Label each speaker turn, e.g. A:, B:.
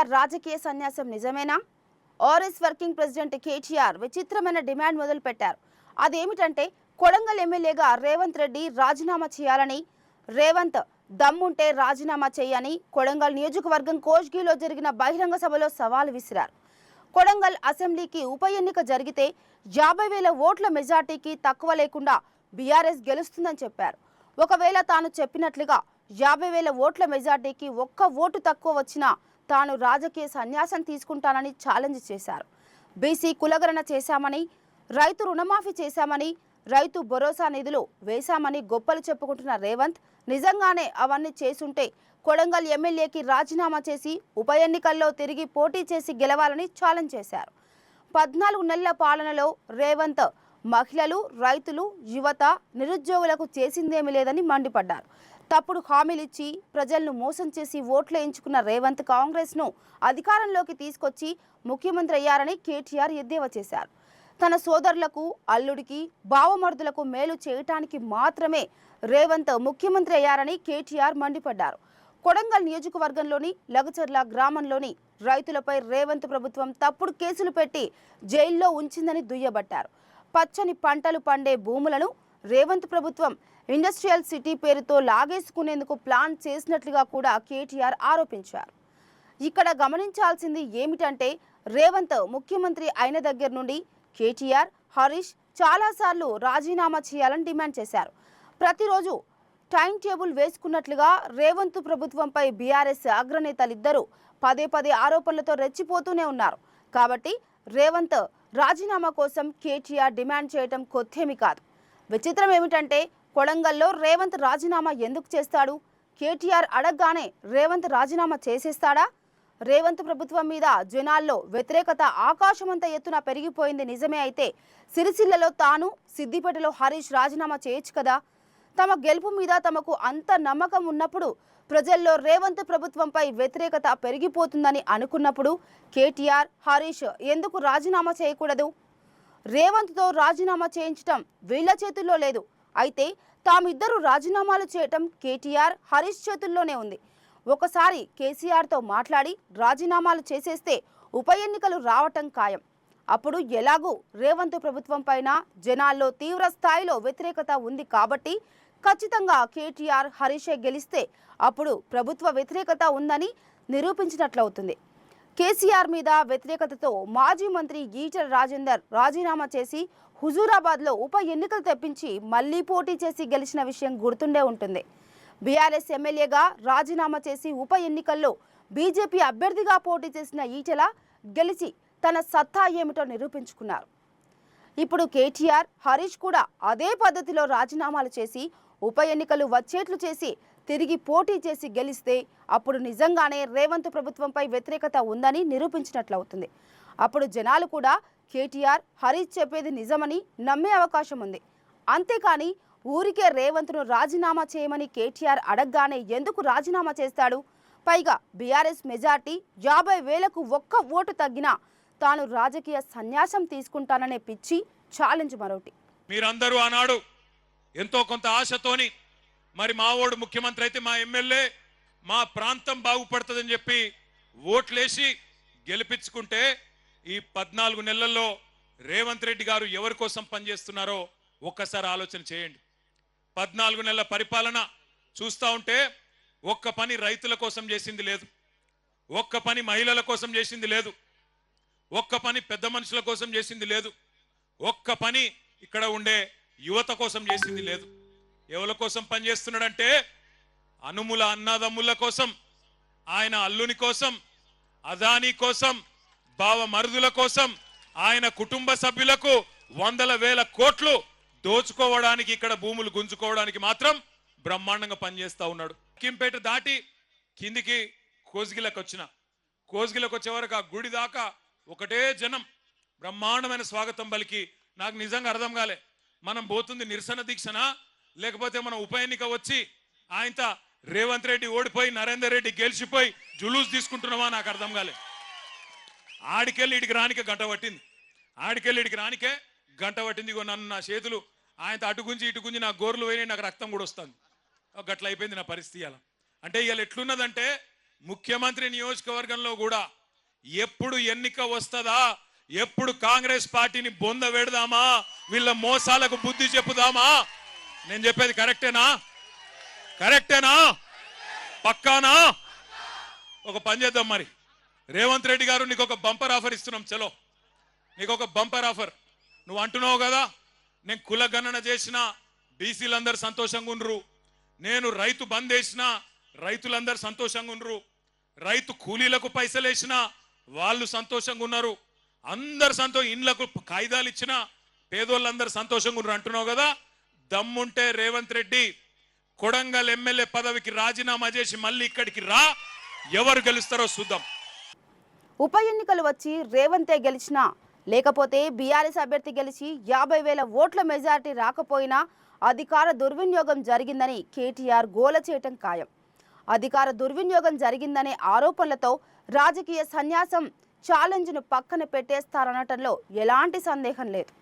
A: కేటీఆర్ రాజకీయ సన్యాసం నిజమేనా? ఆర్ఎస్ వర్కింగ్ ప్రెసిడెంట్ కేటీఆర్ విచిత్రమైన డిమాండ్ మొదలుపెట్టారు. అదేమిటంటే కొడంగల్ ఎమ్మెల్యేగా రేవంత్ రెడ్డి రాజీనామా చేయాలని రేవంత్ దమ్ముంటే రాజీనామా చేయని కొడంగల్ నియోజకవర్గం కోష్గిలో జరిగిన బహిరంగ సభలో సవాల్ విసిరారు. కొడంగల్ అసెంబ్లీకి ఉప ఎన్నిక జరిగితే యాభై వేల ఓట్ల మెజార్టీకి తక్కువ లేకుండా బీఆర్ఎస్ గెలుస్తుందని చెప్పారు. ఒకవేళ తాను చెప్పినట్లుగా యాభై వేల ఓట్ల మెజార్టీకి ఒక్క ఓటు తక్కువ వచ్చినా తాను రాజకీయ సన్యాసం తీసుకుంటానని ఛాలెంజ్ చేశారు. బీసీ కులగణన చేశామని రైతు రుణమాఫీ చేశామని రైతు భరోసా నిధులు వేశామని గొప్పలు చెప్పుకుంటున్న రేవంత్ నిజంగానే అవన్నీ చేసుంటే కొడంగల్ ఎమ్మెల్యేకి రాజీనామా చేసి ఉప ఎన్నికల్లో తిరిగి పోటీ చేసి గెలవాలని ఛాలెంజ్ చేశారు. పద్నాలుగు నెలల పాలనలో రేవంత్ మహిళలు రైతులు యువత నిరుద్యోగులకు చేసిందేమీ లేదని మండిపడ్డారు. తప్పుడు హామీలిచ్చి ప్రజలను మోసం చేసి ఓట్లు ఎంచుకున్న రేవంత్ కాంగ్రెస్ను అధికారంలోకి తీసుకొచ్చి ముఖ్యమంత్రి అయ్యారని కేటీఆర్ ఎద్దేవా చేశారు. తన సోదరులకు అల్లుడికి బావమరుదులకు మేలు చేయటానికి మాత్రమే రేవంత్ ముఖ్యమంత్రి అయ్యారని కేటీఆర్ మండిపడ్డారు. కొడంగల్ నియోజకవర్గంలోని లగచర్ల గ్రామంలోని రైతులపై రేవంత్ ప్రభుత్వం తప్పుడు కేసులు పెట్టి జైల్లో ఉంచిందని దుయ్యబట్టారు. పచ్చని పంటలు పండే భూములను రేవంత్ ప్రభుత్వం ఇండస్ట్రియల్ సిటీ పేరుతో లాగేసుకునేందుకు ప్లాన్ చేసినట్లుగా కూడా కేటీఆర్ ఆరోపించారు. ఇక్కడ గమనించాల్సింది ఏమిటంటే రేవంత్ ముఖ్యమంత్రి అయిన దగ్గర నుండి కేటీఆర్ హరీష్ చాలాసార్లు రాజీనామా చేయాలని డిమాండ్ చేశారు. ప్రతిరోజు టైం టేబుల్ వేసుకున్నట్లుగా రేవంత్ ప్రభుత్వంపై బీఆర్ఎస్ అగ్రనేతలిద్దరూ పదే పదే ఆరోపణలతో రెచ్చిపోతూనే ఉన్నారు. కాబట్టి రేవంత్ రాజీనామా కోసం కేటీఆర్ డిమాండ్ చేయటం కొత్తేమి కాదు. విచిత్రం ఏమిటంటే కొడంగల్లో రేవంత్ రాజీనామా ఎందుకు చేస్తాడు? కేటీఆర్ అడగగానే రేవంత్ రాజీనామా చేసేస్తాడా? రేవంత్ ప్రభుత్వం మీద జనాల్లో వ్యతిరేకత ఆకాశమంత ఎత్తున పెరిగిపోయింది నిజమే అయితే సిరిసిల్లలో తాను సిద్దిపేటలో హరీష్ రాజీనామా చేయొచ్చు కదా? తమ గెలుపు మీద తమకు అంత నమ్మకం ఉన్నప్పుడు ప్రజల్లో రేవంత్ ప్రభుత్వంపై వ్యతిరేకత పెరిగిపోతుందని అనుకున్నప్పుడు కేటీఆర్ హరీష్ ఎందుకు రాజీనామా చేయకూడదు? రేవంత్తో రాజీనామా చేయించటం వీళ్ళ చేతుల్లో లేదు. అయితే తామిద్దరూ రాజీనామాలు చేయటం కేటీఆర్ హరీష్ చేతుల్లోనే ఉంది. ఒకసారి కేసీఆర్తో మాట్లాడి రాజీనామాలు చేసేస్తే ఉప ఎన్నికలు రావటం ఖాయం. అప్పుడు ఎలాగూ రేవంత్ ప్రభుత్వం పైన జనాల్లో తీవ్ర స్థాయిలో వ్యతిరేకత ఉంది కాబట్టి ఖచ్చితంగా కేటీఆర్ హరీషే గెలిస్తే అప్పుడు ప్రభుత్వ వ్యతిరేకత ఉందని నిరూపించినట్లవుతుంది. కేసీఆర్ మీద వ్యతిరేకతతో మాజీ మంత్రి ఈటల రాజేందర్ రాజీనామా చేసి హుజూరాబాద్లో ఉప ఎన్నికలు తెప్పించి మళ్ళీ పోటీ చేసి గెలిచిన విషయం గుర్తుండే ఉంటుంది. బీఆర్ఎస్ ఎమ్మెల్యేగా రాజీనామా చేసి ఉప ఎన్నికల్లో బీజేపీ అభ్యర్థిగా పోటీ చేసిన ఈటెల గెలిచి తన సత్తా ఏమిటో నిరూపించుకున్నారు. ఇప్పుడు కేటీఆర్ హరీష్ కూడా అదే పద్ధతిలో రాజీనామాలు చేసి ఉప ఎన్నికలు వచ్చేట్లు చేసి తిరిగి పోటీ చేసి గెలిస్తే అప్పుడు నిజంగానే రేవంత్ ప్రభుత్వంపై వ్యతిరేకత ఉందని నిరూపించినట్లవుతుంది. అప్పుడు జనాలు కూడా కేటీఆర్ హరీష్ చెప్పేది నిజమని నమ్మే అవకాశం ఉంది. అంతేకాని ఊరికే రేవంత్ను రాజీనామా చేయమని కేటీఆర్ అడగగానే ఎందుకు రాజీనామా చేస్తాడు? పైగా బీఆర్ఎస్ మెజార్టీ యాభై వేలకు ఒక్క ఓటు తగ్గినా తాను రాజకీయ సన్యాసం తీసుకుంటాననే పిచ్చి ఛాలెంజ్ మరొకటి.
B: మీరందరూ ఆనాడు ఎంతో కొంత ఆశతోని మరి మావోడు ముఖ్యమంత్రి అయితే మా ఎమ్మెల్యే మా ప్రాంతం బాగుపడుతుందని చెప్పి ఓట్లేసి గెలిపించుకుంటే ఈ పద్నాలుగు నెలల్లో రేవంత్ రెడ్డి గారు ఎవరి కోసం పనిచేస్తున్నారో ఒక్కసారి ఆలోచన చేయండి. పద్నాలుగు నెలల పరిపాలన చూస్తా ఉంటే ఒక్క పని రైతుల కోసం చేసింది లేదు. ఒక్క పని మహిళల కోసం చేసింది లేదు. ఒక్క పని పెద్ద మనుషుల కోసం చేసింది లేదు. ఒక్క పని ఇక్కడ ఉండే యువత కోసం చేసింది లేదు. ఎవరి కోసం పనిచేస్తున్నాడంటే అనుముల అన్నదమ్ముల కోసం ఆయన అల్లుని కోసం అదానీ కోసం బావ మరుదుల కోసం ఆయన కుటుంబ సభ్యులకు వందల వేల కోట్లు దోచుకోవడానికి ఇక్కడ భూములు గుంజుకోవడానికి మాత్రం బ్రహ్మాండంగా పనిచేస్తా ఉన్నాడు. కింపేట దాటి కిందికి కోజిగిలకు వచ్చిన. కోజిగిలకు వచ్చే వరకు ఆ గుడి దాకా ఒకటే జనం. బ్రహ్మాండమైన స్వాగతం పలికి. నాకు నిజంగా అర్థం కాలే. మనం పోతుంది నిరసన దీక్షనా? లేకపోతే మనం ఉప ఎన్నిక వచ్చి ఆయనత రేవంత్ రెడ్డి ఓడిపోయి నరేందర్ రెడ్డి గెలిచిపోయి జులూస్ తీసుకుంటున్నామా నాకు అర్థం కాలే. ఆడికెళ్ళి ఇడికి రానికే గంట పట్టింది. ఆడికెళ్ళి ఇడికి రానికే గంట పట్టింది. ఇగో నన్ను నా చేతులు ఆయనతో అటు గుంజి ఇటు గుంజి నా గోర్లు పోయినాయి నాకు రక్తం కూడా వస్తుంది. గట్ల అయిపోయింది నా పరిస్థితి అలా. అంటే ఇవాళ ఎట్లున్నదంటే ముఖ్యమంత్రి నియోజకవర్గంలో కూడా ఎప్పుడు ఎన్నిక వస్తుందా ఎప్పుడు కాంగ్రెస్ పార్టీని బొంద పెడదామా వీళ్ళ మోసాలకు బుద్ధి చెప్పుదామా నేను చెప్పేది కరెక్టేనా? కరెక్టేనా? పక్కానా? ఒక పని చేద్దాం మరి. రేవంత్ రెడ్డి గారు నీకు ఒక బంపర్ ఆఫర్ ఇస్తున్నాం చలో. నీకు ఒక బంపర్ ఆఫర్. నువ్వు అంటున్నావు కదా నేను కుల గణన చేసిన బీసీలందరూ సంతోషంగా ఉండ్రు. నేను రైతు బంద్ వేసిన రైతులందరూ సంతోషంగా ఉండ్రు. రైతు కూలీలకు పైసలు వేసిన వాళ్ళు సంతోషంగా ఉన్నారు. అందరు సంతో ఇండ్లకు కాగితాలు ఇచ్చిన పేదోళ్ళందరూ సంతోషంగా ఉన్నారు అంటున్నావు కదా దమ్ముంటే రేవంత్ రెడ్డి కొడంగల్ ఎమ్మెల్యే పదవికి రాజీనామా చేసి మళ్ళీ ఇక్కడికి రా. ఎవరు గెలుస్తారో చూద్దాం.
A: ఉప ఎన్నికలు వచ్చి రేవంతే గెలిచినా లేకపోతే బీఆర్ఎస్ అభ్యర్థి గెలిచి యాభై వేల ఓట్ల మెజారిటీ రాకపోయినా అధికార దుర్వినియోగం జరిగిందని కేటీఆర్ గోల చేయటం ఖాయం. అధికార దుర్వినియోగం జరిగిందనే ఆరోపణలతో రాజకీయ సన్యాసం ఛాలెంజ్ను పక్కన పెట్టేస్తారనటంలో ఎలాంటి సందేహం లేదు.